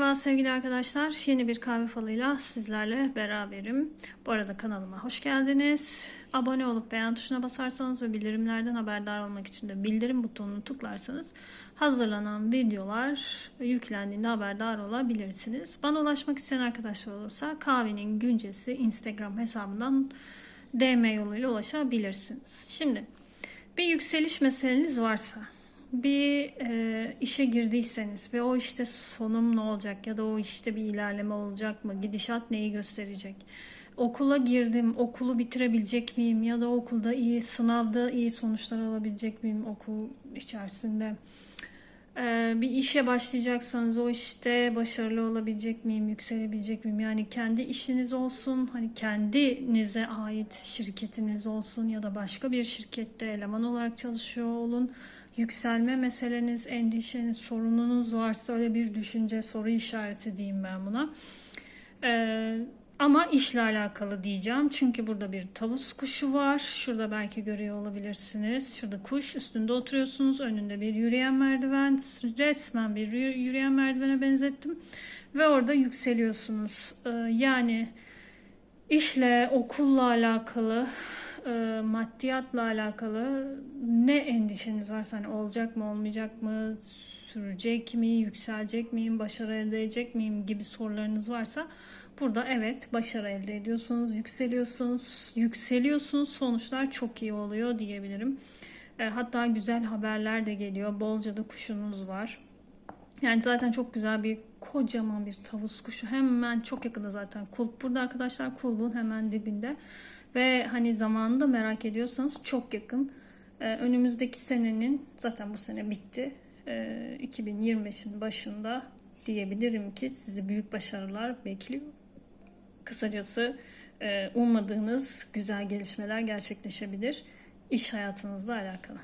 Merhaba sevgili arkadaşlar. Yeni bir kahve falıyla sizlerle beraberim. Bu arada kanalıma hoş geldiniz. Abone olup beğen tuşuna basarsanız ve bildirimlerden haberdar olmak için de bildirim butonunu tıklarsanız hazırlanan videolar yüklendiğinde haberdar olabilirsiniz. Bana ulaşmak isteyen arkadaşlar olursa kahvenin güncesi Instagram hesabından DM yoluyla ulaşabilirsiniz. Şimdi bir yükseliş meseleniz varsa bir e, işe girdiyseniz ve o işte sonum ne olacak ya da o işte bir ilerleme olacak mı? Gidişat neyi gösterecek? Okula girdim, okulu bitirebilecek miyim ya da okulda iyi, sınavda iyi sonuçlar alabilecek miyim okul içerisinde? E, bir işe başlayacaksanız o işte başarılı olabilecek miyim, yükselebilecek miyim? Yani kendi işiniz olsun, hani kendinize ait şirketiniz olsun ya da başka bir şirkette eleman olarak çalışıyor olun yükselme meseleniz, endişeniz, sorununuz varsa öyle bir düşünce, soru işareti diyeyim ben buna. Ee, ama işle alakalı diyeceğim. Çünkü burada bir tavus kuşu var. Şurada belki görüyor olabilirsiniz. Şurada kuş üstünde oturuyorsunuz. Önünde bir yürüyen merdiven. Resmen bir yürüyen merdivene benzettim. Ve orada yükseliyorsunuz. Ee, yani işle, okulla alakalı e, maddiyatla alakalı ne endişeniz varsa hani olacak mı olmayacak mı sürecek mi yükselecek miyim başarı elde edecek miyim gibi sorularınız varsa burada evet başarı elde ediyorsunuz yükseliyorsunuz yükseliyorsunuz sonuçlar çok iyi oluyor diyebilirim. E, hatta güzel haberler de geliyor bolca da kuşunuz var. Yani zaten çok güzel bir kocaman bir tavus kuşu. Hemen çok yakında zaten kulp. Burada arkadaşlar kulbun hemen dibinde. Ve hani zamanında merak ediyorsanız çok yakın. Ee, önümüzdeki senenin zaten bu sene bitti. Ee, 2025'in başında diyebilirim ki sizi büyük başarılar bekliyor. Kısacası e, ummadığınız güzel gelişmeler gerçekleşebilir iş hayatınızla alakalı.